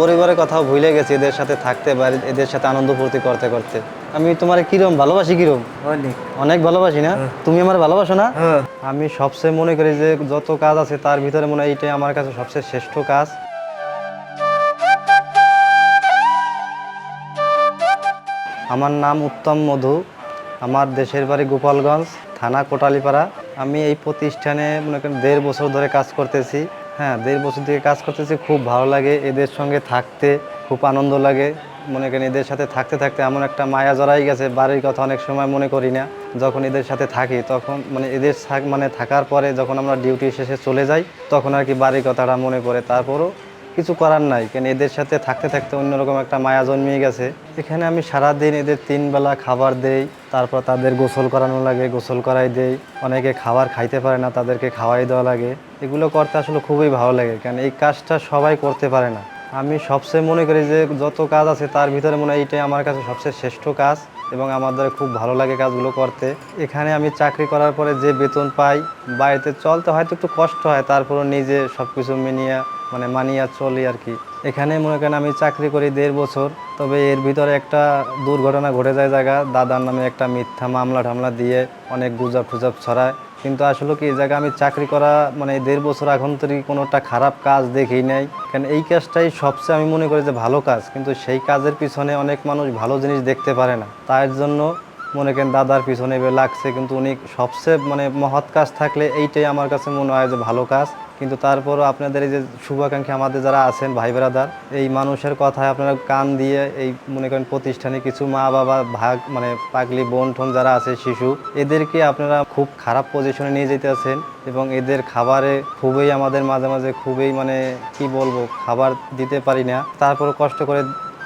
পরিবারের কথাও ভুলে গেছি এদের সাথে থাকতে বা এদের সাথে আনন্দ ফুর্তি করতে করতে। আমি তোমার কিরম? ভালোবাসি কিরম? অনেক। অনেক ভালোবাসি না? তুমি আমার ভালোবাসো না? হ্যাঁ। আমি সবচেয়ে মনে করি যে যত কাজ আছে তার ভিতরে মনে হয় এইটাই আমার কাছে সবচেয়ে শ্রেষ্ঠ কাজ। আমার নাম উত্তম মধু। আমার দেশের বাড়ি গোপালগঞ্জ থানা কোটালিপাড়া। আমি এই প্রতিষ্ঠানে মনে করেন দেড় বছর ধরে কাজ করতেছি। হ্যাঁ দেড় বছর থেকে কাজ করতেছি, খুব ভালো লাগে। এদের সঙ্গে থাকতে খুব আনন্দ লাগে। মনে করেন এদের সাথে থাকতে থাকতে এমন একটা মায়া জড়াই গেছে, বাড়ির কথা অনেক সময় মনে করি না। যখন এদের সাথে থাকি, তখন মানে এদের মানে থাকার পরে যখন আমরা ডিউটি শেষে চলে যাই, তখন আর কি বাড়ির কথাটা মনে পড়ে। তারপরও কিছু করার নাই, কেন এদের সাথে থাকতে থাকতে অন্যরকম একটা মায়া জন্মিয়ে গেছে। এখানে আমি সারাদিন এদের তিনবেলা খাবার দেই, তারপর তাদের গোসল করানো লাগে, গোসল করাই দেই। অনেকে খাবার খাইতে পারে না, তাদেরকে খাওয়াই দেওয়া লাগে। এগুলো করতে আসলে খুবই ভালো লাগে, কেন এই কাজটা সবাই করতে পারে না। আমি সবচেয়ে মনে করি যে যত কাজ আছে তার ভিতরে মনে হয় এইটাই আমার কাছে সবচেয়ে শ্রেষ্ঠ কাজ এবং আমাদের খুব ভালো লাগে কাজগুলো করতে। এখানে আমি চাকরি করার পরে যে বেতন পাই, বাড়িতে চলতে হয়তো একটু কষ্ট হয়, তারপরও নিজে সব কিছু মেনিয়া মানে মানিয়া চলি আর কি। এখানে মনে করেন আমি চাকরি করি দেড় বছর, তবে এর ভিতরে একটা দুর্ঘটনা ঘটে যায় জায়গা, দাদার নামে একটা মিথ্যা মামলা টামলা দিয়ে অনেক গুজব টুজব ছড়ায়। কিন্তু আসলে কি, এই জায়গায় আমি চাকরি করা মানে দেড় বছর এখন তরি কোনোটা খারাপ কাজ দেখি নাই। কারণ এই কাজটাই সবচেয়ে আমি মনে করি যে ভালো কাজ। কিন্তু সেই কাজের পিছনে অনেক মানুষ ভালো জিনিস দেখতে পারে না। তার জন্য মনে করেন দাদার পিছনে লাগছে, কিন্তু উনি সবচেয়ে মানে মহৎ কাজ থাকলে এইটাই আমার কাছে মনে হয় যে ভালো কাজ। কিন্তু তারপরও আপনাদের এই যে শুভাকাঙ্ক্ষী আমাদের যারা আছেন, ভাই ব্রাদার, এই মানুষের কথায় আপনারা কান দিয়ে এই মনে করেন প্রতিষ্ঠানে কিছু মা বাবা, ভাগ মানে পাগলি, বোন ঠোন যারা আছে, শিশু, এদেরকে আপনারা খুব খারাপ পজিশনে নিয়ে যেতে আছেন এবং এদের খাবারে খুবই আমাদের মাঝে মাঝে খুবই মানে কি বলব, খাবার দিতে পারি না। তারপর কষ্ট করে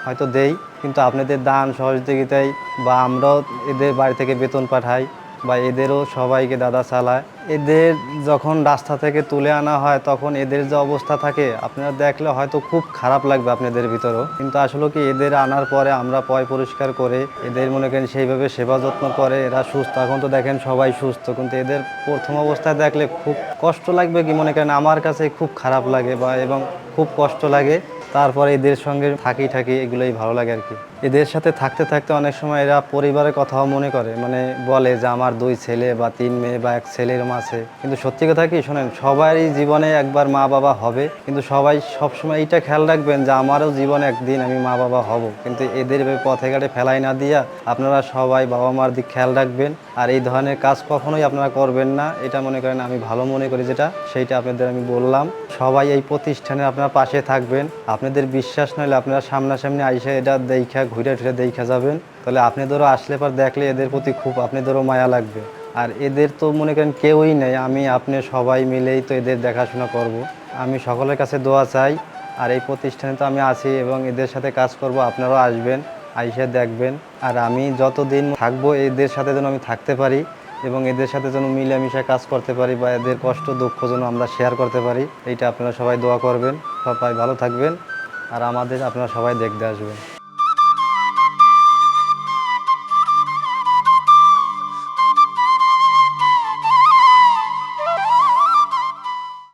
হয়তো দেই। কিন্তু আপনাদের দান সহযোগিতায় বা আমরাও এদের বাড়ি থেকে বেতন পাঠাই বা এদেরও সবাইকে দাদা চালায়। এদের যখন রাস্তা থেকে তুলে আনা হয়, তখন এদের যে অবস্থা থাকে, আপনারা দেখলে হয়তো খুব খারাপ লাগবে আপনাদের ভিতরেও। কিন্তু আসলে কি, এদের আনার পরে আমরা পয় পরিষ্কার করে, এদের মনে করেন সেইভাবে সেবা যত্ন করে, এরা সুস্থ। এখন তো দেখেন সবাই সুস্থ, কিন্তু এদের প্রথম অবস্থায় দেখলে খুব কষ্ট লাগবে কি, মনে করেন আমার কাছে খুব খারাপ লাগে বা এবং খুব কষ্ট লাগে। তারপরে এদের সঙ্গে থাকি থাকি এগুলোই ভালো লাগে আর কি। এদের সাথে থাকতে থাকতে অনেক সময় এরা পরিবারের কথাও মনে করে মানে বলে যে আমার দুই ছেলে বা তিন মেয়ে বা এক ছেলের আছে। কিন্তু সত্যি কথা কি শোনেন, সবারই জীবনে একবার মা বাবা হবে, কিন্তু সবাই সবসময় এইটা খেয়াল রাখবেন যে আমারও জীবনে একদিন আমি মা বাবা হব। কিন্তু এদের পথে ঘাটে ফেলাই না দিয়া আপনারা সবাই বাবা মার দিক খেয়াল রাখবেন, আর এই ধরনের কাজ কখনোই আপনারা করবেন না। এটা মনে করেন আমি ভালো মনে করি যেটা, সেইটা আপনাদের আমি বললাম। সবাই এই প্রতিষ্ঠানে আপনারা পাশে থাকবেন। আপনাদের বিশ্বাস নইলে আপনারা সামনাসামনি আইসে এটা দেখা, ঘুরে ঘুরে দেখা যাবেন। তাহলে আপনাদেরও আসলে পর দেখলে এদের প্রতি খুব আপনাদেরও মায়া লাগবে। আর এদের তো মনে করেন কেউই নেই, আমি, আপনি সবাই মিলেই তো এদের দেখাশোনা করব। আমি সকলের কাছে দোয়া চাই, আর এই প্রতিষ্ঠানে তো আমি আছি এবং এদের সাথে কাজ করব, আপনারাও আসবেন, আইসে দেখবেন। আর আমি যতদিন থাকব, এদের সাথে যেন আমি থাকতে পারি এবং এদের সাথে যেন মিলেমিশে কাজ করতে পারি বা এদের কষ্ট, দুঃখ যেন আমরা শেয়ার করতে পারি, এইটা আপনারা সবাই দোয়া করবেন। সবাই ভালো থাকবেন। আর আমাদের আপনারা সবাই দেখতে আসবেন।